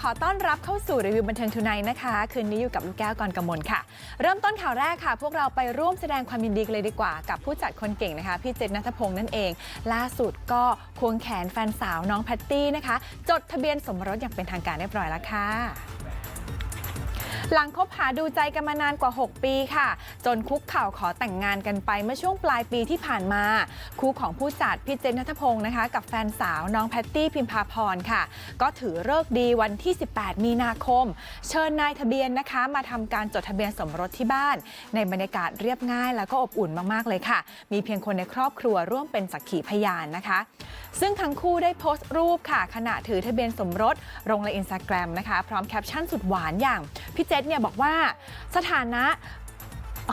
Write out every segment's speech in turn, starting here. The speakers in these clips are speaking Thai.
ขอต้อนรับเข้าสู่รีวิวบันเทิงทูไนนะคะ คืนนี้อยู่กับลูกแก้วกรกมลค่ะ เริ่มต้นข่าวแรกค่ะ พวกเราไปร่วมแสดงความยินดีกันเลยดีกว่า กับผู้จัดคนเก่งนะคะ พี่เจษนัทพงศ์นั่นเอง ล่าสุดก็ควงแขนแฟนสาวน้องแพตตี้นะคะ จดทะเบียนสมรสอย่างเป็นทางการเรียบร้อยแล้วค่ะ หลังคบหาดูใจกันมานานกว่า 6 ปีค่ะ จนคุกเข่าขอแต่งงานกันไปเมื่อช่วงปลายปีที่ผ่านมา คู่ของผู้จัดพี่เจนนัทพงศ์นะคะ กับแฟนสาวน้องแพตตี้พิมพาพรค่ะ ก็ถือเลิกดีวันที่ 18 มีนาคม เชิญนายทะเบียนนะคะ มาทำการจดทะเบียนสมรสที่บ้าน ในบรรยากาศเรียบง่ายแล้วก็อบอุ่นมากๆเลยค่ะ มีเพียงคนในครอบครัวร่วมเป็นสักขีพยานนะคะ ซึ่งทั้งคู่ได้โพสต์รูปค่ะ ขณะถือทะเบียนสมรสลงในอินสตาแกรมนะคะ พร้อมแคปชั่นสุดหวานอย่าง พี่เจษเนี่ยบอกว่าสถานะ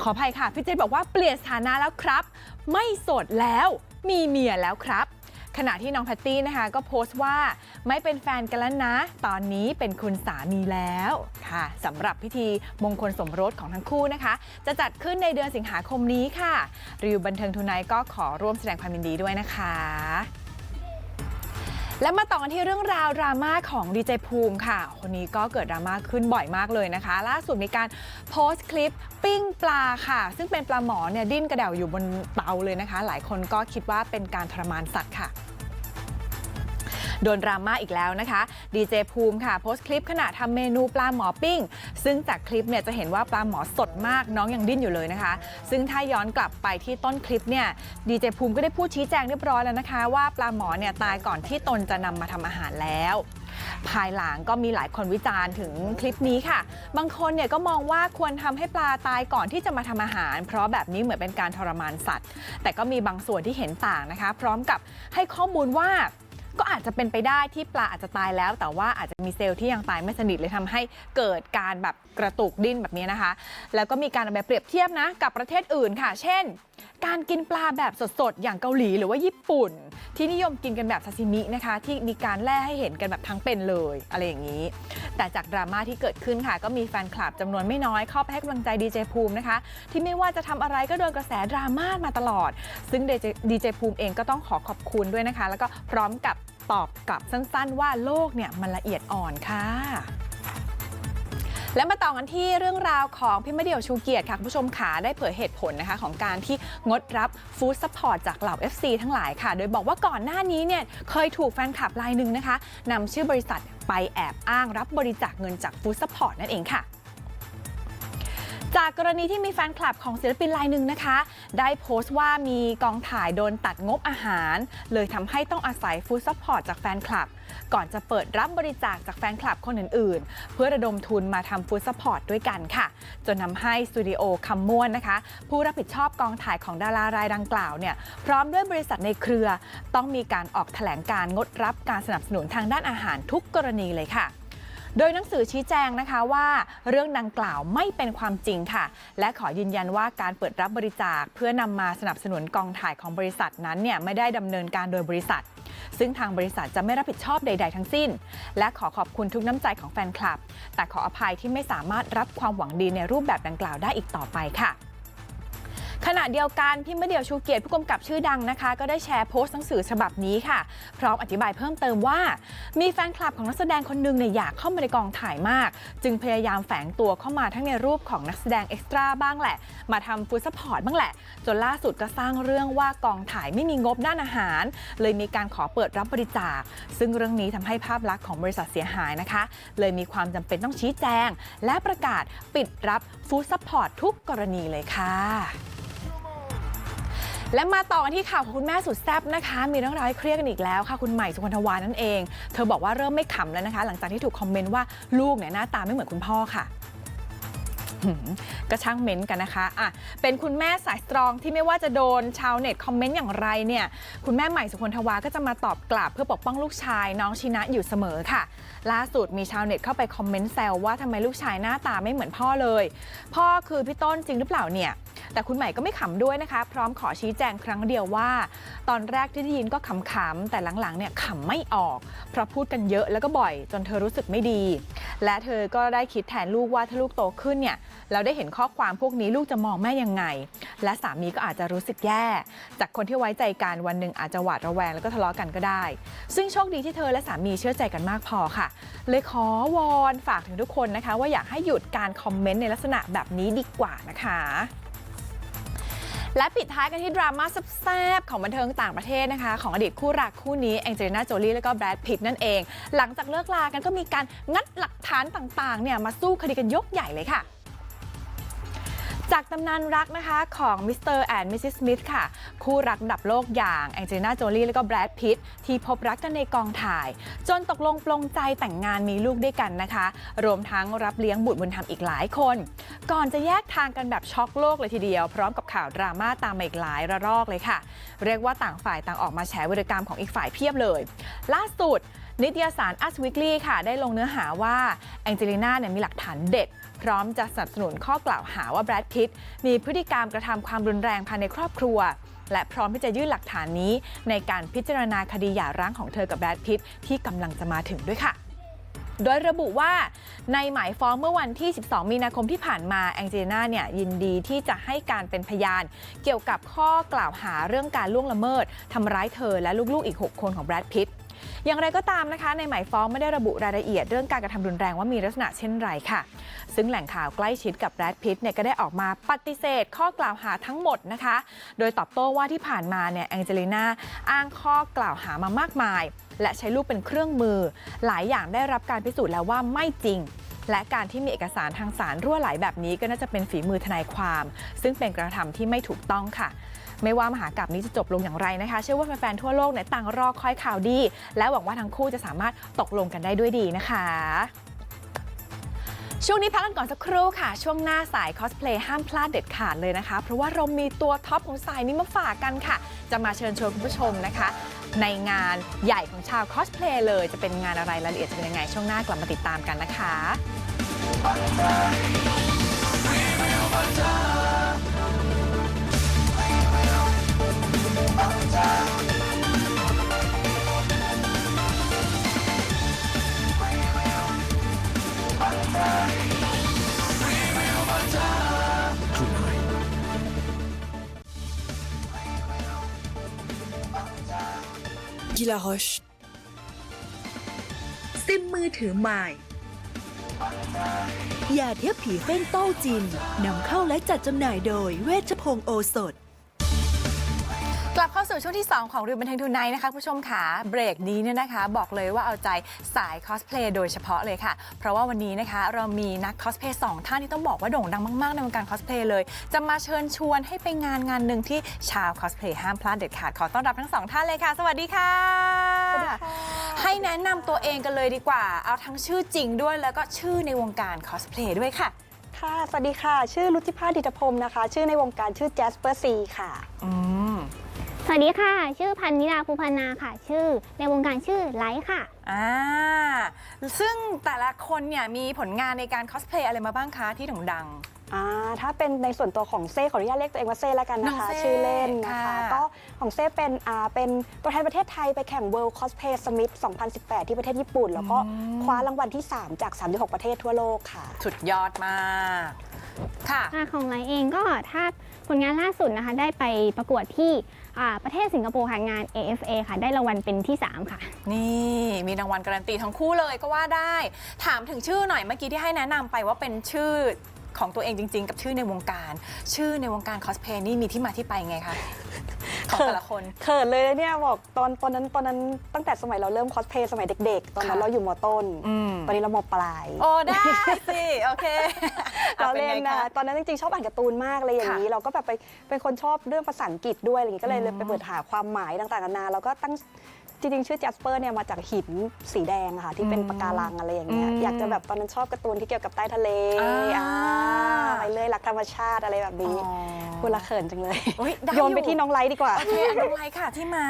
ขออภัยค่ะ พี่เจษบอกว่าเปลี่ยนสถานะแล้วครับ ไม่โสดแล้วมีเมียแล้วครับ ขณะที่น้องแพตตี้นะคะ ก็โพสต์ว่าไม่เป็นแฟนกันแล้วนะ ตอนนี้เป็นคุณสามีแล้วค่ะสำหรับพิธีมงคลสมรสของทั้งคู่นะคะ จะจัดขึ้นในเดือนสิงหาคมนี้ค่ะรีวิวบันเทิงทุนไนก็ขอร่วมแสดงความยินดีด้วยนะคะ และมาต่อกันที่เรื่องราวดราม่าของดีเจภูมิค่ะ คนนี้ก็เกิดดราม่าขึ้นบ่อยมากเลยนะคะ ล่าสุดมีการโพสต์คลิปปิ้งปลาค่ะ ซึ่งเป็นปลาหมอเนี่ยดิ้นกระเดี่ยวอยู่บนเตาเลยนะคะ หลายคนก็คิดว่าเป็นการทรมานสัตว์ค่ะ โดนดราม่าอีกแล้วนะคะดีเจภูมิค่ะโพสต์คลิปขณะทำเมนูปลาหมอปิ้ง ซึ่งจากคลิปเนี่ยจะเห็นว่าปลาหมอสดมากน้องยังดิ้นอยู่เลยนะคะ ซึ่งถ้าย้อนกลับไปที่ต้นคลิปเนี่ยดีเจภูมิก็ได้พูดชี้แจงเรียบร้อยแล้วนะคะ ว่าปลาหมอเนี่ยตายก่อนที่ตนจะนำมาทำอาหารแล้วภายหลังก็มีหลายคนวิจารณ์ถึงคลิปนี้ค่ะ บางคนเนี่ยก็มองว่าควรทำให้ปลาตายก่อนที่จะมาทำอาหาร เพราะแบบนี้เหมือนเป็นการทรมานสัตว์ แต่ก็มีบางส่วนที่เห็นต่างนะคะ พร้อมกับให้ข้อมูลว่า ก็อาจจะเป็นไปได้ที่ปลาอาจจะตายแล้ว แต่ว่าอาจจะมีเซลล์ที่ยังตายไม่สนิทเลยทำให้เกิดการแบบกระตุกดิ้นแบบนี้นะคะ แล้วก็มีการเอาไปเปรียบเทียบนะกับประเทศอื่นค่ะ เช่น การกินปลาแบบสดๆ อย่างเกาหลีหรือว่าญี่ปุ่น ที่นิยมกินกันแบบซาซิมินะคะ ที่มีการแล่ให้เห็นกันแบบทั้งเป็นเลยอะไรอย่างนี้ แต่จากดราม่าที่เกิดขึ้นค่ะ ก็มีแฟนคลับจำนวนไม่น้อยเข้าไปให้กำลังใจดีเจภูมินะคะ ที่ไม่ว่าจะทำอะไรก็โดนกระแสดราม่ามาตลอด ซึ่งดีเจภูมิเองก็ต้องขอขอบคุณด้วยนะคะ แล้วก็พร้อมกับตอบกลับสั้น ๆ ว่าโลกเนี่ยมันละเอียดอ่อนค่ะ และมาต่อกันที่เรื่องราวของพี่มะเดี่ยวชูเกียรติค่ะคุณผู้ชมขาได้เผยเหตุผลนะคะของการที่งดรับฟู้ดซัพพอร์ตจากเหล่า FC ทั้งหลายค่ะ โดยบอกว่าก่อนหน้านี้เนี่ยเคยถูกแฟนคลับรายหนึ่งนะคะนำชื่อบริษัทไปแอบอ้างรับบริจาคเงินจากฟู้ดซัพพอร์ตนั่นเองค่ะ จากกรณีที่มีแฟนคลับของศิลปินรายหนึ่งนะคะ ได้โพสต์ว่ามีกองถ่ายโดนตัดงบอาหาร เลยทำให้ต้องอาศัยฟู้ดซัพพอร์ตจากแฟนคลับ ก่อนจะเปิดรับบริจาคจากแฟนคลับคนอื่นๆ เพื่อระดมทุนมาทำฟู้ดซัพพอร์ตด้วยกันค่ะ จนนำให้สตูดิโอคำม่วนนะคะ ผู้รับผิดชอบกองถ่ายของดารารายดังกล่าวเนี่ยพร้อมด้วยบริษัทในเครือ ต้องมีการออกแถลงการงดรับการสนับสนุนทางด้านอาหารทุกกรณีเลยค่ะ โดยหนังสือชี้แจงนะคะว่าเรื่องดังกล่าวไม่เป็นความจริงค่ะ และขอยืนยันว่าการเปิดรับบริจาค เพื่อนำมาสนับสนุนกองถ่ายของบริษัทนั้นเนี่ยไม่ได้ดำเนินการโดยบริษัท ซึ่งทางบริษัทจะไม่รับผิดชอบใด ๆ ทั้งสิ้น และขอขอบคุณทุกน้ำใจของแฟนคลับ แต่ขออภัยที่ไม่สามารถรับความหวังดีในรูปแบบดังกล่าวได้อีกต่อไปค่ะ ขณะเดียวกันพี่มะเดี่ยวชูเกียรติผู้กำกับชื่อดังนะคะ ก็ได้แชร์โพสต์หนังสือฉบับนี้ค่ะ พร้อมอธิบายเพิ่มเติมว่า มีแฟนคลับของนักแสดงคนหนึ่งเนี่ยอยากเข้ามาในกองถ่ายมาก จึงพยายามแฝงตัวเข้ามาทั้งในรูปของนักแสดงเอ็กซ์ตร้าบ้างแหละ มาทำฟูดซัพพอร์ตบ้างแหละ จนล่าสุดก็สร้างเรื่องว่ากองถ่ายไม่มีงบด้านอาหาร เลยมีการขอเปิดรับบริจาค ซึ่งเรื่องนี้ทำให้ภาพลักษณ์ของบริษัทเสียหายนะคะ เลยมีความจำเป็นต้องชี้แจง และประกาศปิดรับฟู้ดซัพพอร์ตทุกกรณีเลยค่ะ และมาต่อกันที่ข่าวของคุณแม่สุดแซ่บนะคะ มีเรื่องราวให้เครียดกันอีกแล้วค่ะ คุณใหม่สุวรรณวานั่นเอง เธอบอกว่าเริ่มไม่ขำแล้วนะคะ หลังจากที่ถูกคอมเมนต์ว่าลูกเนี่ยหน้าตาไม่เหมือนคุณพ่อค่ะก็ช่างเม้นต์กันนะคะอะเป็นคุณแม่สายสตรองที่ไม่ว่าจะโดนชาวเน็ตคอมเมนต์อย่างไรเนี่ย คุณแม่ใหม่สุคนทวาก็จะมาตอบกลับเพื่อปกป้องลูกชายน้องชินะอยู่เสมอค่ะ ล่าสุดมีชาวเน็ตเข้าไปคอมเมนต์แซวว่าทำไมลูกชายหน้าตาไม่เหมือนพ่อเลย พ่อคือพี่ต้นจริงหรือเปล่าเนี่ย แต่คุณใหม่ก็ไม่ขำด้วยนะคะ พร้อมขอชี้แจงครั้งเดียวว่า ตอนแรกที่ได้ยินก็ขำๆแต่หลังๆเนี่ยขำไม่ออก เพราะพูดกันเยอะแล้วก็บ่อย จนเธอรู้สึกไม่ดี และเธอก็ได้คิดแทนลูกว่าถ้าลูกโตขึ้นเนี่ยเราได้เห็นข้อความพวกนี้ลูกจะมองแม่ยังไง และสามีก็อาจจะรู้สึกแย่ จากคนที่ไว้ใจกันวันหนึ่งอาจจะหวาดระแวงแล้วก็ทะเลาะกันก็ได้ ซึ่งโชคดีที่เธอและสามีเชื่อใจกันมากพอค่ะ เลยขอวอนฝากถึงทุกคนนะคะ ว่าอยากให้หยุดการคอมเมนต์ในลักษณะแบบนี้ดีกว่านะคะ และปิดท้ายกันที่ดราม่าแซ่บๆของบันเทิงต่างประเทศนะคะ ของอดีตคู่รักคู่นี้แองเจลิน่าโจลีและก็แบรดพิตต์นั่นเอง หลังจากเลิกลากันก็มีการงัดหลักฐานต่างๆเนี่ยมาสู้คดีกันยกใหญ่เลยค่ะ จากตำนานรักนะคะของมิสเตอร์แอนด์มิสซิสมิธค่ะ คู่รักดับโลกอย่างแองเจลิน่าโจลีและก็แบรดพิตที่พบรักกันในกองถ่าย จนตกลงปลงใจแต่งงานมีลูกด้วยกันนะคะ รวมทั้งรับเลี้ยงบุตรบุญธรรมอีกหลายคน ก่อนจะแยกทางกันแบบช็อกโลกเลยทีเดียว พร้อมกับข่าวดราม่าตามมาอีกหลายระลอกเลยค่ะ เรียกว่าต่างฝ่ายต่างออกมาแฉวิรกรรมของอีกฝ่ายเพียบเลย ล่าสุดนิตยสาร Us Weekly ค่ะ ได้ลงเนื้อหาว่าแองเจลิน่าเนี่ยมีหลักฐานเด็ด พร้อมจะสนับสนุนข้อกล่าวหาว่าแบรดพิตต์มีพฤติกรรมกระทำความรุนแรงภายในครอบครัว และพร้อมที่จะยื่นหลักฐานนี้ ในการพิจารณาคดีหย่าร้างของเธอกับแบรดพิตที่กำลังจะมาถึงด้วยค่ะโดยระบุว่าในหมายฟ้องเมื่อวันที่ 12 มีนาคมที่ผ่านมาแองเจลิน่าเนี่ยยินดีที่จะให้การเป็นพยาน เกี่ยวกับข้อกล่าวหาเรื่องการล่วงละเมิดทำร้ายเธอและลูกๆอีก 6 คนของแบรดพิต อย่างไรก็ตามนะคะในหมายฟ้องไม่ได้ระบุรายละเอียดเรื่องการกระทำรุนแรงว่ามีลักษณะเช่นไรค่ะ ซึ่งแหล่งข่าวใกล้ชิดกับแรดพิตเนี่ยก็ได้ออกมาปฏิเสธข้อกล่าวหาทั้งหมดนะคะ โดยตอบโต้ว่าที่ผ่านมาเนี่ยแองเจลิน่าอ้างข้อกล่าวหามามากมาย และใช้ลูกเป็นเครื่องมือ หลายอย่างได้รับการพิสูจน์แล้วว่าไม่จริงและการที่มีเอกสารทางสารรั่วไหลแบบนี้ก็น่าจะเป็นฝีมือทนายความ ซึ่งเป็นกระทำที่ไม่ถูกต้องค่ะ ไม่ว่ามหากราบนี้จะจบลงอย่างไรนะคะ เชื่อว่าแฟนๆทั่วโลกเนี่ยต่างรอคอยข่าวดี และหวังว่าทั้งคู่จะสามารถตกลงกันได้ด้วยดีนะคะช่วงนี้พักกันก่อนสักครู่ค่ะ ช่วงหน้าสายคอสเพลย์ห้ามพลาดเด็ดขาดเลยนะคะ เพราะว่าเรามีตัวท็อปของสายนี้มาฝากกันค่ะ จะมาเชิญชวนคุณผู้ชมนะคะ ในงานใหญ่ของชาวคอสเพลย์เลย จะเป็นงานอะไรรายละเอียดจะเป็นยังไง ช่วงหน้ากลับมาติดตามกันนะคะ กีฬาฮอชซิมมือถือใหม่ ยาเทียบผีเฟ้นเต้าจินนำเข้าและจัดจำหน่ายโดยเวชพงศ์โอสถ กลับเข้าสู่ช่วงที่ 2 ของรีวิวบันเทิงทูไนท์นะคะคุณผู้ชมค่ะเบรกนี้เนี่ยนะคะ บอกเลยว่าเอาใจสายคอสเพลย์โดยเฉพาะเลยค่ะ เพราะว่าวันนี้นะคะเรามีนักคอสเพลย์สองท่านที่ต้องบอกว่าโด่งดังมาก ๆ ในวงการคอสเพลย์เลย จะมาเชิญชวนให้ไปงานงานหนึ่งที่ชาวคอสเพลย์ห้ามพลาดเด็ดขาดขอต้อนรับทั้งสองท่านเลยค่ะ สวัสดีค่ะ ให้แนะนำตัวเองกันเลยดีกว่า เอาทั้งชื่อจริงด้วยแล้วก็ชื่อในวงการคอสเพลย์ด้วยค่ะ ค่ะ สวัสดีค่ะ ชื่อรุจิภาดิตพรหมนะคะ ชื่อในวงการชื่อแจสเปอร์ซีค่ะ อืม สวัสดีค่ะ ชื่อพันนิดาภูพานาค่ะ ชื่อในวงการชื่อไลท์ค่ะ อ่า ซึ่งแต่ละคนเนี่ยมีผลงานในการคอสเพลย์อะไรมาบ้างคะที่โด่งดัง อ่าถ้าเป็นในส่วนตัวของเซ่ขออนุญาตเรียกตัวเองว่าเซ่แล้วกันนะคะ น้องเซ่ชื่อเล่นนะคะ ค่ะ ก็ของเซ่เป็นอ่าเป็นตัวแทนประเทศไทยไปแข่ง World Cosplay Summit 2018 ที่ประเทศญี่ปุ่น แล้วก็คว้ารางวัลที่ 3 จาก 36 ประเทศทั่วโลกค่ะ สุดยอดมาก ค่ะ อ่าของไลท์เองก็ถ้าผลงานล่าสุดนะคะ ได้ไปประกวดที่อ่าประเทศสิงคโปร์ค่ะงาน AFA ค่ะ ได้รางวัลเป็นที่ 3 ค่ะ นี่มีรางวัลการันตีทั้งคู่เลยก็ว่าได้ ถามถึงชื่อหน่อยเมื่อกี้ที่ให้แนะนำไปว่าเป็นชื่อของตัวเองจริง ๆ กับชื่อในวงการ ชื่อในวงการคอสเพลย์นี่มีที่มาที่ไปไงคะ ของแต่ละคน เขินเลยเนี่ยบอกตอนตอนนั้นตอนนั้นตั้งแต่สมัยเราเริ่มคอสเพลย์สมัยเด็ก ๆ ตอนนั้นค่ะเราอยู่มต้น อืม ตอนนี้เรามปลาย โอ้ได้สิ โอเคเราอะป็เล่นไงนะคะตอนนั้นจริงๆชอบอ่านการ์ตูนมากเลยอย่างนี้ค่ะเราก็แบบไปเป็นคนชอบเรื่องภาษาอังกฤษด้วยอะไรอย่างนี้ก็เลยอืมเลยไปเปิดหาความหมายต่างๆนานาแล้วก็ตั้ง จริงๆ ชื่อ Jasper เนี่ยมาจากหินสีแดงอะค่ะ ที่เป็นปะการังอะไรอย่างเงี้ยอืมอยากจะแบบตอนนั้นชอบการ์ตูนที่เกี่ยวกับใต้ทะเลอ่า อ่าไปเลยหลักธรรมชาติอะไรแบบนี้อ๋อพูดละเขินจังเลย โอ๊ยได้โยนไปอยู่ที่น้องไลท์ดีกว่า โอเคอันนั้นไรค่ะที่มา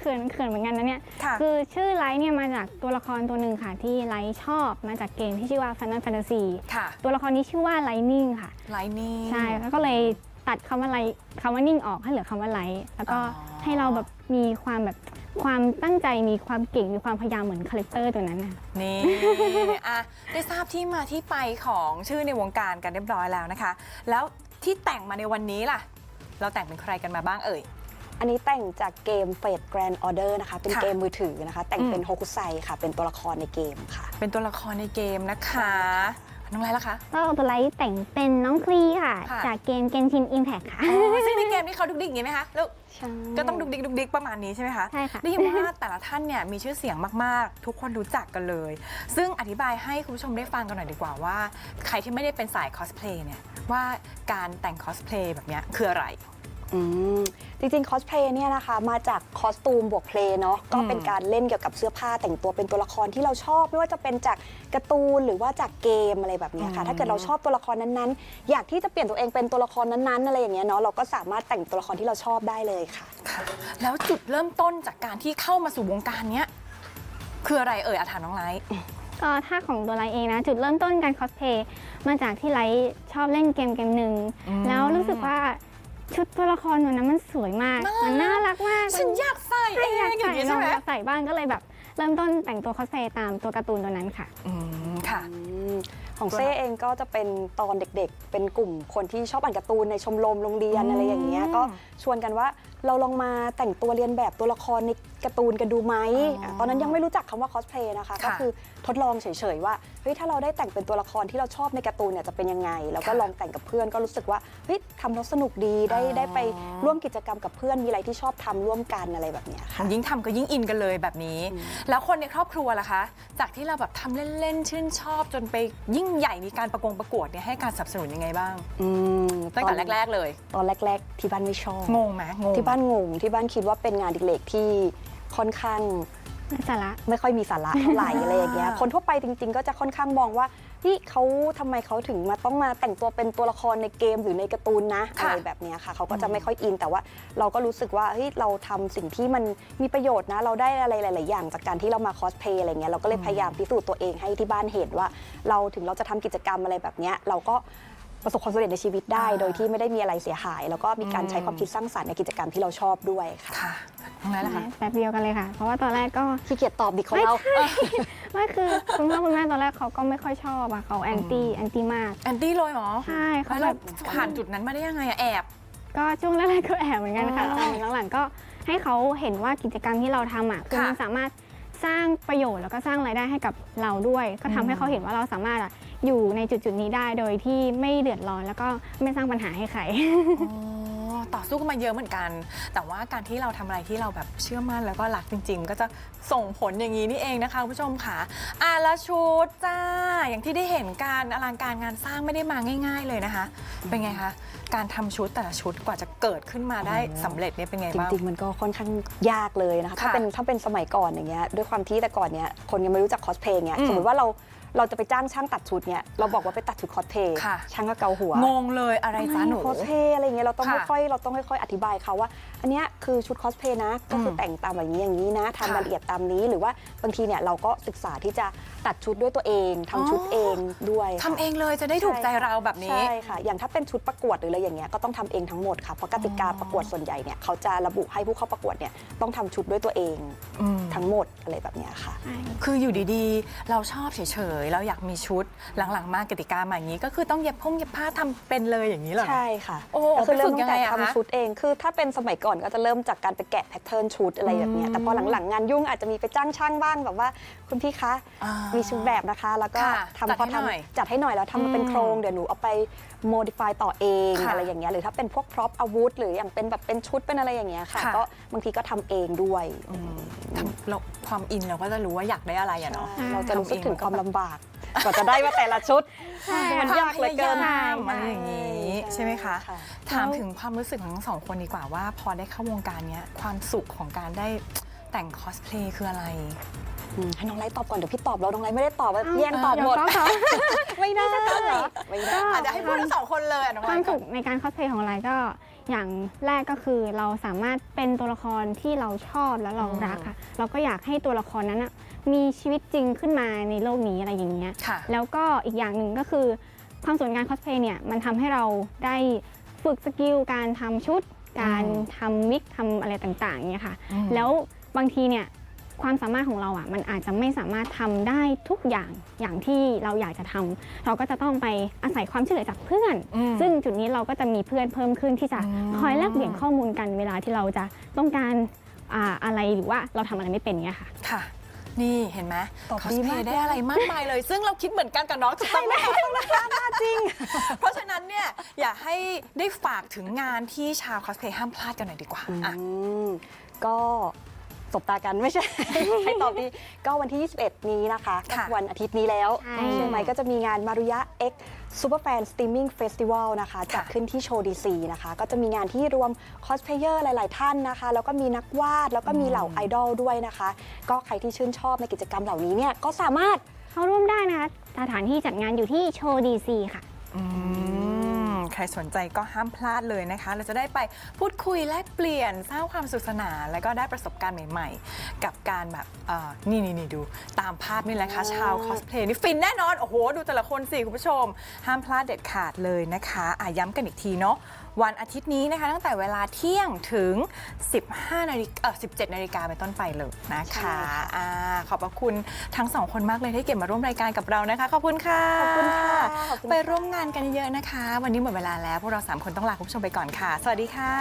เขินเขินเหมือนกันนะเนี่ย ค่ะ คือชื่อไลท์เนี่ยมาจากตัวละครตัวหนึ่งค่ะ ที่ไลท์ชอบมาจากเกมที่ชื่อว่า Final Fantasy ค่ะตัวละครนี้ชื่อว่าไลนิ่งค่ะ ไลนิ่งใช่แล้วก็เลยตัดคำว่าไลฟ์คำว่านิ่งออกให้เหลือคำว่าไลฟ์แล้วก็อ๋อ ให้เราแบบมีความแบบ ความตั้งใจมีความเก่งมีความพยายามเหมือนคาแรคเตอร์ตัวนั้นนะ นี่ อะได้ทราบที่มาที่ไปของชื่อในวงการกันเรียบร้อยแล้วนะคะ แล้วที่แต่งมาในวันนี้ล่ะ เราแต่งเป็นใครกันมาบ้างเอ่ย อันนี้แต่งจากเกม Fate Grand Order นะคะ เป็นค่ะเกมมือถือนะคะ แต่งเป็นอืมโฮกุไซค่ะ เป็นตัวละครในเกมค่ะ เป็นตัวละครในเกมนะคะ น้องไรล่ะคะ ก็ตัวไลฟ์แต่งเป็นน้องคลีค่ะ ค่ะ จากเกมเกนชินอิมแพคค่ะ อ๋อซึ่งในเกมนี้เขาดุกดิกอย่างนี้ไหมคะแล้วใช่ก็ต้องดุกดิกดุกดิกประมาณนี้ใช่ไหมคะ ใช่ค่ะ ได้ยินว่าแต่ละท่านเนี่ยมีชื่อเสียงมาก ๆ ทุกคนรู้จักกันเลย ซึ่งอธิบายให้คุณผู้ชมได้ฟังกันหน่อยดีกว่าว่า ใครที่ไม่ได้เป็นสายคอสเพลย์เนี่ยว่าการแต่งคอสเพลย์แบบเนี้ยคืออะไร อืมจริงๆคอสเพลย์เนี่ยนะคะมาจากคอสตูมบวกเพลย์เนาะก็เป็นการเล่นเกี่ยวกับเสื้อผ้าแต่งตัวเป็นตัวละครที่เราชอบ ไม่ว่าจะเป็นจากการ์ตูนหรือว่าจากเกมอะไรแบบเนี้ยค่ะอืมถ้าเกิดเราชอบตัวละครนั้นๆ อยากที่จะเปลี่ยนตัวเองเป็นตัวละครนั้นๆอะไรอย่างเงี้ยเนาะเราก็สามารถแต่งตัวละครที่เราชอบได้เลยค่ะ ค่ะ แล้วจุดเริ่มต้นจากการที่เข้ามาสู่วงการเนี้ยคืออะไรเอ่ยอาถามน้องไลท์ก็ถ้าของตัวไลฟ์เองนะ จุดเริ่มต้นการคอสเพย์มาจากที่ไลฟ์ชอบเล่นเกมเกมหนึ่ง อืม แล้วรู้สึกว่า ชุดตัวละครตัวนั้นมันสวยมากน่ารักมันน่ารักมากฉันอยากใส่เอใช่งอยากอย่างใส่นี้ลใช่องไหมอยากใส่บ้างก็เลยแบบ เริ่มต้นแต่งตัวคอสเพย์ตามตัวการ์ตูนตัวนั้นค่ะ อืมค่ะ อืมของตัวเซ่ไหนเองก็จะเป็นตอนเด็กๆ เป็นกลุ่มคนที่ชอบอ่านการ์ตูนในชมรมโรงเรียนอืมอะไรอย่างเงี้ย ก็ชวนกันว่า เราลองมาแต่งตัวเรียนแบบตัวละครในการ์ตูนกันดูไหมอ๋ออะตอนนั้นยังไม่รู้จักคำว่าคอสเพลย์นะคะค่ะก็คือทดลองเฉยๆว่าเฮ้ยถ้าเราได้แต่งเป็นตัวละครที่เราชอบในการ์ตูนเนี่ยจะเป็นยังไง แล้วก็ค่ะลองแต่งกับเพื่อนก็รู้สึกว่าเฮ้ยทำแล้วสนุกดีได้อ๋อได้ไปร่วมกิจกรรมกับเพื่อนมีอะไรที่ชอบทำร่วมกันอะไรแบบเนี้ยค่ะ ยิ่งทำก็ยิ่งอินกันเลยแบบนี้อืมแล้วคนในครอบครัวล่ะคะ จากที่เราแบบทำเล่นๆชื่นชอบจนไปยิ่งใหญ่มีการประกงประกวดเนี่ยให้การสนับสนุนยังไงบ้าง อืมตั้งแต่แรก ๆ เลย ตอนแรก ๆ ที่บ้านไม่ชอบงงไหมงงที่บ้านงงที่บ้านคิดว่าเป็นงานอดิเรกที่ค่อนข้างสาระไม่ค่อยมีสาระเท่าไหร่อะไรอย่างเงี้ยอ่าคนทั่วไปจริง ๆ ก็จะค่อนข้างมองว่านี่เขาทำไมเขาถึงมาต้องมาแต่งตัวเป็นตัวละครในเกมหรือในการ์ตูนนะอะไรแบบเนี้ยค่ะเขาก็จะไม่ค่อยอิน แต่ว่าเราก็รู้สึกว่าเฮ้ยเราทำสิ่งที่มันมีประโยชน์นะ เราได้อะไรหลาย ๆ อย่างจากการที่เรามาคอสเพลย์อะไรเงี้ยเราก็เลยพยายามพิสูจน์ตัวเองให้ที่บ้านเห็นว่า เราถึงเราจะทำกิจกรรมอะไรแบบเนี้ยเราก็ ประสบความสำเร็จในชีวิตได้อ่าโดยที่ไม่ได้มีอะไรเสียหาย แล้วก็มีการใช้ความคิดสร้างสรรค์ในกิจกรรมที่เราชอบด้วยค่ะค่ะน้องไลท์ล่ะคะแบบเดียวกันเลยค่ะ เพราะว่าตอนแรกก็ ขี้เกียจตอบดิเขาเล่าไม่คือคุณพ่อคุณแม่ตอนแรกเขาก็ไม่ค่อยชอบอะเขาแอนตี้แอนตี้มาก แอนตี้เลยเหรอใช่เขาแล้วแบเราบผ่านจุดนั้นมาได้ยังไงอะแอบ ก็ช่วงแรกๆก็แอบเหมือนกันค่ะอ๋อแต่หลังๆก็ให้เขาเห็นว่ากิจกรรมที่เราทำอะคือค่ะมันสามารถสร้างประโยชน์แล้วก็สร้างรายได้ให้กับเราด้วย ก็ทำให้เขาเห็นว่าเราสามารถอะ อยู่ในจุดๆนี้ได้โดยที่ไม่เดือดร้อนแล้วก็ไม่สร้างปัญหาให้ใคร อ๋อต่อสู้กันมาเยอะเหมือนกัน แต่ว่าการที่เราทำอะไรที่เราแบบเชื่อมั่นแล้วก็รักจริง ๆ ก็จะส่งผลอย่างนี้นี่เองนะคะคุณผู้ชมค่ะอะแล้วชุดจ้า อย่างที่ได้เห็นการอลังการงานสร้างไม่ได้มาง่าย ๆ เลยนะคะ เป็นไงคะ การทำชุดแต่ละชุดกว่าจะเกิดขึ้นมาได้สำเร็จเนี่ยเป็นไงจบ้าง ริงๆ มันก็ค่อนข้างยากเลยนะคะ ถ้าค่ะเป็นถ้าเป็นสมัยก่อนอย่างเงี้ยด้วยความที่แต่ก่อนเนี้ยคนยังไม่รู้จักคอสเพลย์เงี้ยอืมสมมติว่าเรา เราจะไปจ้างช่างตัดชุดเนี้ยเราบอกว่าไปตัดชุดคอสเพลย์ค่ะ ช่างก็เกาหัวงงเลยอะไรจ้าหนู คอสเพลย์อะไรเงี้ยเราต้องค่ะค่อยๆเราต้องค่อยๆอธิบายเขาว่า อันเนี้ยคือชุดคอสเพลย์นะก็คืออมแต่งตามแบบนี้อย่างนี้นะทำค่ะรายละเอียดตามนี้หรือว่าบางทีเนี่ยเราก็ศึกษาที่จะตัดชุดด้วยตัวเองทำชุดอ๋อเองด้วยค่ะทำเองเลยจะได้ถูกใจเราแบบนี้ ใช่ค่ะ อย่างถ้าเป็นชุดประกวดหรืออะไรอย่างเงี้ยก็ต้องทำเองทั้งหมดค่ะเพราะกติกาอ๋อประกวดส่วนใหญ่เนี่ยเขาจะระบุให้ผู้เข้าประกวดเนี่ยต้องทำชุดด้วยตัวเองอืม ทั้งหมดอะไรแบบเนี้ยค่ะ คืออยู่ดีๆ เราชอบเฉยๆ เราอยากมีชุดหลังๆ มากติกามาอย่างนี้ ก็คือต้องเย็บพงเย็บผ้าทำเป็นเลยอย่างนี้เหรอ ใช่ค่ะโอ้ก็คือเริ่มไปฝึกยัตั้งงไงแต่อะคะทำชุดเอง คือถ้าเป็นสมัยก่อนก็จะเริ่มจากการไปแกะแพทเทิร์นชุดอะไรแบบเนี้ยอืมแต่พอหลังๆงานยุ่งอาจจะมีไปจ้างช่างบ้างแบบว่า คุณพี่คะ อ่ามีชุดแบบนะคะ แล้วก็ค่ะทำจัดพอให้หน่อยทำจัดให้หน่อยแล้วทำมาเป็นอืมโครงเดี๋ยวหนูเอาไป modify ต่อเองค่ะอะไรอย่างเงี้ยหรือถ้าเป็นพวกพร็อพอาวุธ หรืออย่างเป็นแบบเป็นชุดเป็นอะไรอย่างเงี้ยค่ะ ค่ะ ก็บางทีก็ทำเองด้วยอืมทำเราความอินเราก็จะรู้ว่าอยากได้อะไรอะเนาะใช่เราจะรู้สึกถึงทำเองความลำบากกว่าจะได้มาแต่ละชุด ใช่มันยากเหลือเกินพยายามอะไรอย่างนี้ใช่ไหมคะ ค่ะ ถามถึงความรู้สึกของทั้งสองคนดีกว่าว่า พอได้เข้าวงการเนี้ยความสุขของการได้ แต่งคอสเพลย์คืออะไร อืมให้น้องไลท์ตอบก่อน เดี๋ยวพี่ตอบแล้วน้องไลท์ไม่ได้ตอบว่าแย่งตอบเดี๋ยหวมดเขาเขาไม่ได้ไม่ได้ อาจจะให้พูดทั้งสองคนเลยอะน้องคไลวามท์ก่สุอนขในการคอสเพลย์ของเราก็อย่างแรกก็คือเราสามารถเป็นตัวละครที่เราชอบและเรารักค่ะ เราก็อยากให้ตัวละครนั้นนะมีชีวิตจริงขึ้นมาในโลกนี้อะไรอย่างเงี้ย ค่ะ แล้วก็อีกอย่างหนึ่งก็คือความสวยงามคอสเพลย์เนี่ยมันทำให้เราได้ฝึกสกิลการทำชุด การทำวิกทำอะไรต่างๆเนี่ยค่ะอืมแล้ว บางทีเนี่ยความสามารถของเราอะมันอาจจะไม่สามารถทำได้ทุกอย่างอย่างที่เราอยากจะทำเราก็จะต้องไปอาศัยความช่วยเหลือจากเพื่อนอืมซึ่งจุดนี้เราก็จะมีเพื่อนเพิ่มขึ้นที่จะอืมคอยแลกเปลี่ยนข้อมูลกันเวลาที่เราจะต้องการอ่าอะไรหรือว่าเราทำอะไรไม่เป็นเนี่ยค่ะค่ะ นี่เห็นไหมตอบคอดีสเพมากย์ได้อะไรมากมายเลย ซึ่งเราคิดเหมือนกันกับน้องถูกต้องไหมคะจริง เพราะฉะนั้นเนี่ยอยากให้ได้ฝากถึงงานที่ชาวคอสเพย์ห้ามพลาดกันหน่อยดีกว่าอะอืมก็ สบตากันไม่ใช่ ให้ตอบดีก็วันที่ 21 นี้นะคะก็ค่ะวันอาทิตย์นี้แล้วใช่ ใช่ไหมก็จะมีงานมารุยะ X Super Fan Streaming Festival นะคะจัดขึ้นที่โชว์ดีซีนะคะ ก็จะมีงานที่รวมคอสเพลเยอร์หลาย ๆ ท่านนะคะ แล้วก็มีนักวาด แล้วก็มีเหล่าไอดอลด้วยนะคะ ก็ใครที่ชื่นชอบในกิจกรรมเหล่านี้เนี่ยก็สามารถ เข้าร่วมได้นะคะ สถานที่จัดงานอยู่ที่โชว์ดีซีค่ะ อืม ใครสนใจก็ห้ามพลาดเลยนะคะ เราจะได้ไปพูดคุยแลกเปลี่ยนสร้างความสุขสนานแล้วก็ได้ประสบการณ์ใหม่ ๆ กับการแบบเอ่อนี่นี่นี่ดูตามภาพนี่แหละค่ะชาวคอสเพลย์นี่ฟินแน่นอน โอ้โห ดูแต่ละคนสิคุณผู้ชม ห้ามพลาดเด็ดขาดเลยนะคะอะย้ำกันอีกทีเนาะ วันอาทิตย์นี้นะคะ ตั้งแต่เวลาเที่ยงถึง 15นาฬิกาเออ17นาฬิกาเป็นต้นไปเลยนะคะอ่าขอบพระคุณทั้งสองคนมากเลยที่เก็บมาร่วมรายการกับเรานะคะ ขอบคุณค่ะ ขอบคุณค่ะไปร่วมงานกันเยอะนะคะ วันนี้หมดเวลาแล้ว พวกเรา 3 คนต้องลาคุณผู้ชมไปก่อนค่ะ สวัสดีค่ะ